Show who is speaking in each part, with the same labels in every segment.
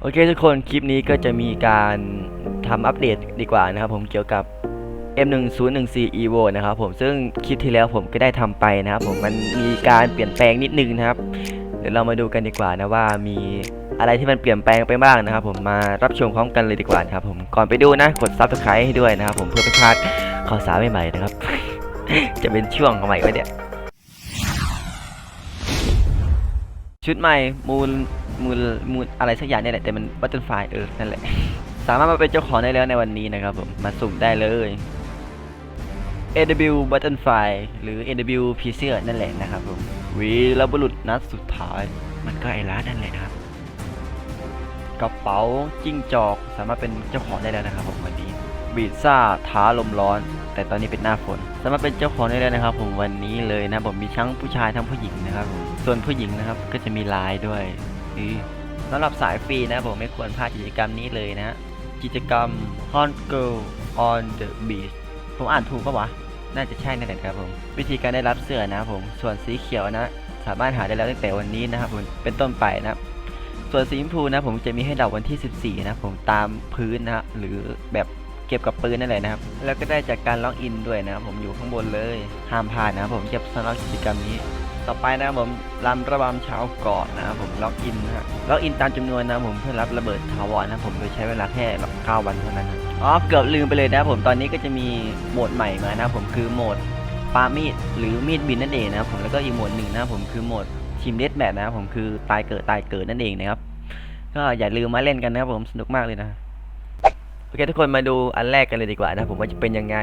Speaker 1: โอเคทุกคนคลิปนี้ก็จะมีการทำอัปเดตดีกว่านะครับผมเกี่ยวกับ M1014 Evo นะครับผมซึ่งคลิปที่แล้วผมก็ได้ทำไปนะครับผมมันมีการเปลี่ยนแปลงนิดนึงนะครับ เดี๋ยวเรามาดูกันดีกว่านะว่ามีอะไรที่มันเปลี่ยนแปลงไปบ้างนะครับผมมารับชมพร้อมกันเลยดีกว่านะครับผมก่อนไปดูนะกด Subscribe ให้ด้วยนะครับผมเพื่อไม่พลาดข่าวสารใหม่ๆนะครับ จะเป็นช่วงของใหม่ไว้เนี่ย ชุดใหม่มูลมูลมูลอะไรสักอย่างเนี่ยแหละแต่มันบัตเทิลไฟเออนั่นแหละ สามารถมาเป็นเจ้าของได้แล้วในวันนี้นะครับผมมาสุ่มได้เลย AW Buttonfly หรือ AW p i e c e r นั่นแหละนะครับผมวีรบุรุษนัดสุดท้าย มันก็ไอ้ร้านนั่นแหละนะครับ กระเป๋าจิ้งจอกสามารถเป็นเจ้าของได้แล้วนะครับผมวันนี้บีซ่าท้าลมร้อน แต่ตอนนี้เป็นหน้าฝน สามารถเป็นเจ้าของได้แล้วนะครับ ผมวันนี้เลยนะผมมีทั้งผู้ชายทั้งผู้หญิงนะครับผมส่วนผู้หญิงนะครับก็จะมีลายด้วยสำหรับสายฟรีนะผมไม่ควรพลาดกิจกรรมนี้เลยนะกิจกรรม Hot Girl on the Beach ผมอ่านถูกปะวะ น่าจะใช่นั่นแหละครับผม วิธีการได้รับเสื้อนะครับผม ส่วนสีเขียวนะ สามารถหาได้แล้วตั้งแต่วันนี้นะครับผม เป็นต้นไปนะครับ ส่วนสีชมพูนะผมจะมีให้เราวันที่ 14 นะผมตามพื้นนะฮะหรือแบบ เก็บกับปืนนั่นแหละนะครับ แล้วก็ได้จากการล็อกอินด้วยนะครับผมอยู่ข้างบนเลยห้ามพลาดนะครับผมเก็บสำหรับกิจกรรมนี้ ต่อไปนะครับผมรำระบำเช้าก่อนนะครับผมล็อกอินนะฮะล็อกอินตามจำนวนนะครับผมเพื่อรับระเบิดถาวรนะครับผมโดยใช้เวลาแค่แบบ9วันเท่านั้นครับอ๋อเกือบลืมไปเลยนะครับผมตอนนี้ก็จะมีโหมดใหม่มานะครับผมคือโหมดปามีดหรือมีดบินนั่นเองนะครับผมแล้วก็อีกโหมดหนึ่งนะครับผมคือโหมดทีมเดสแมทนะครับผมคือตายเกิดตายเกิดนั่นเองนะครับก็อย่าลืมมาเล่นกันนะครับผมสนุกมากเลยนะ โอเคทุกคนมาดูอันแรกกันเลยดีกว่านะผมว่าจะเป็นยังไง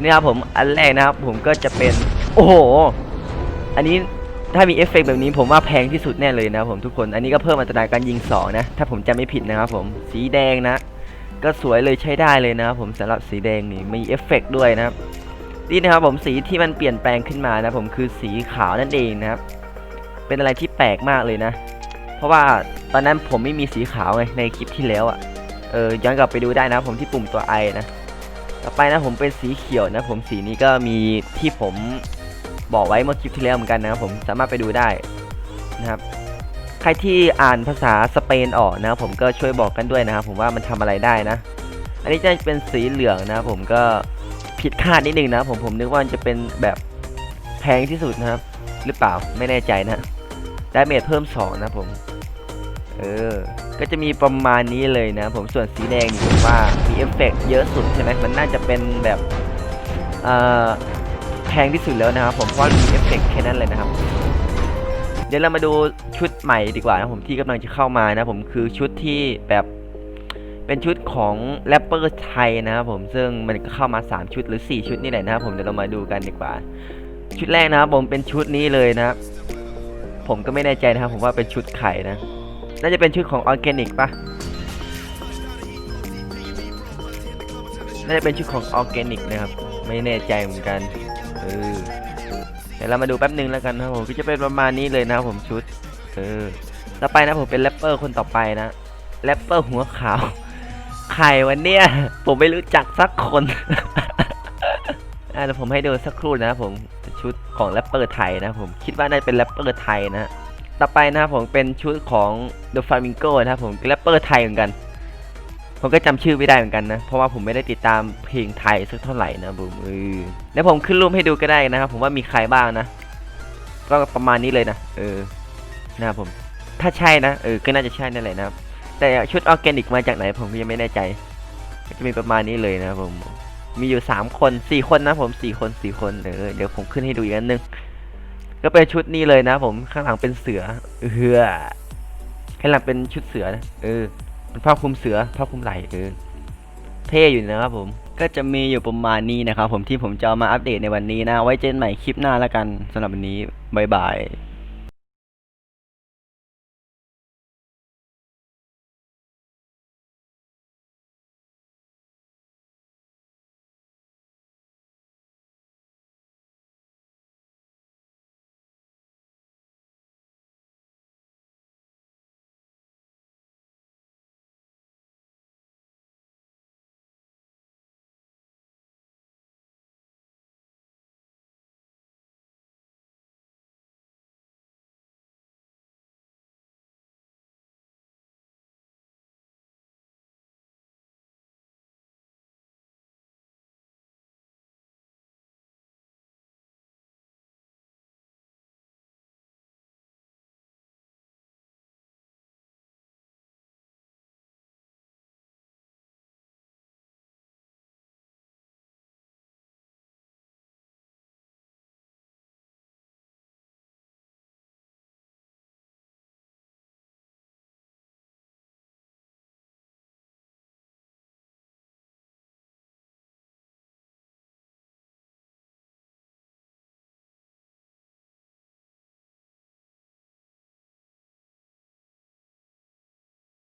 Speaker 1: นี่ครับผมอันแรกนะครับผมก็จะเป็น โอ้โห อันนี้ถ้ามีเอฟเฟกต์แบบนี้ผมว่าแพงที่สุดแน่เลยนะครับผมทุกคน อันนี้ก็เพิ่มอัตราการยิง 2 นะ ถ้าผมจำไม่ผิดนะครับผมสีแดงนะ ก็สวยเลยใช้ได้เลยนะครับผมสำหรับสีแดงนี่มีเอฟเฟกต์ด้วยนะครับนี่นะครับผมสีที่มันเปลี่ยนแปลงขึ้นมานะผมคือสีขาวนั่นเองนะครับ เป็นอะไรที่แปลกมากเลยนะ เพราะว่าตอนนั้นผมไม่มีสีขาวไงในคลิปที่แล้วอะ่ะเออย้อนกลับไปดูได้นะผมที่ปุ่มตัวไอนะต่อไปนะผมเป็นสีเขียวนะ ผมสีนี้ก็มีที่ผมบอกไว้เมื่อคลิปที่แล้วเหมือนกันนะผมสามารถไปดูได้นะครับใครที่อ่านภาษาสเปนออกนะผมก็ช่วยบอกกันด้วยนะครับผมว่ามันทำอะไรได้นะ อันนี้จะเป็นสีเหลืองนะผมก็ผิดคาดนิดนึงนะผมผมนึกว่ามันจะเป็นแบบแพงที่สุดนะครับ หรือเปล่าไม่แน่ใจนะดาเมจเพิ่ม 2 นะผม เออ ก็จะมีประมาณนี้เลยนะ ผมส่วนสีแดงนี่ผมว่ามีเอฟเฟกต์เยอะสุดใช่ไหมมันน่าจะเป็นแบบแพงที่สุดแล้วนะครับ ผมเพราะมีเอฟเฟกต์แค่นั้นเลยนะครับ เดี๋ยวเรามาดูชุดใหม่ดีกว่านะผมที่กำลังจะเข้ามานะผมคือชุดที่แบบเป็นชุดของแรปเปอร์ไทยนะครับผมซึ่งมันก็เข้ามา 3 ชุดหรือ 4 ชุดนี่แหละนะครับผมเดี๋ยวเรามาดูกันดีกว่า ชุดแรกนะครับผมเป็นชุดนี้เลยนะครับผมก็ไม่แน่ใจนะครับผมว่าเป็นชุดไข่นะ น่าจะเป็นชุดของออร์แกนิกปะน่าจะเป็นชุดของออร์แกนิกนะครับไม่แน่ใจเหมือนกันเออเดี๋ยวเรามาดูแป๊บนึงแล้วกันนะผมก็จะเป็นประมาณนี้เลยนะครับผมชุดเออต่อไปนะผมเป็นแรปเปอร์คนต่อไปนะแรปเปอร์หัวขาวใครวันเนี้ยผมไม่รู้จักสักคนอะเดี๋ยวผมให้ดูสักครู่นะผมชุดของแรปเปอร์ไทยนะผมคิดว่าน่าจะเป็นแรปเปอร์ไทยนะ ต่อไปนะครับผมเป็นชุดของ The Flamingo นะครับผมแรปเปอร์ไทยเหมือนกัน ผมก็จำชื่อไม่ได้เหมือนกันนะ เพราะว่าผมไม่ได้ติดตามเพลงไทยสักเท่าไหร่นะผมเออแล้วผมขึ้นรูปให้ดูก็ได้นะครับผมว่ามีใครบ้างนะ ก็ประมาณนี้เลยนะ เออ นะครับผม ถ้าใช่นะ เออ ก็น่าจะใช่นั่นแหละนะครับ แต่ชุดออร์แกนิกมาจากไหนผมก็ยังไม่แน่ใจก็จะมีประมาณนี้เลยนะครับผม มีอยู่สามคนสี่คนนะผมสี่คนสี่คน เออ เดี๋ยวผมขึ้นให้ดูอีกอันนึง ก็เป็นชุดนี้เลยนะ ผมข้างหลังเป็นเสือเออข้างหลังเป็นชุดเสือนะเออเป็นผ้าคลุมเสือผ้าคลุมไหล่เออเท่อยู่นะครับผมก็จะมีอยู่ประมาณนี้นะครับผมที่ผมจะมาอัปเดตในวันนี้นะ ไว้เจอกันใหม่คลิปหน้าแล้วกันสำหรับวันนี้บายบาย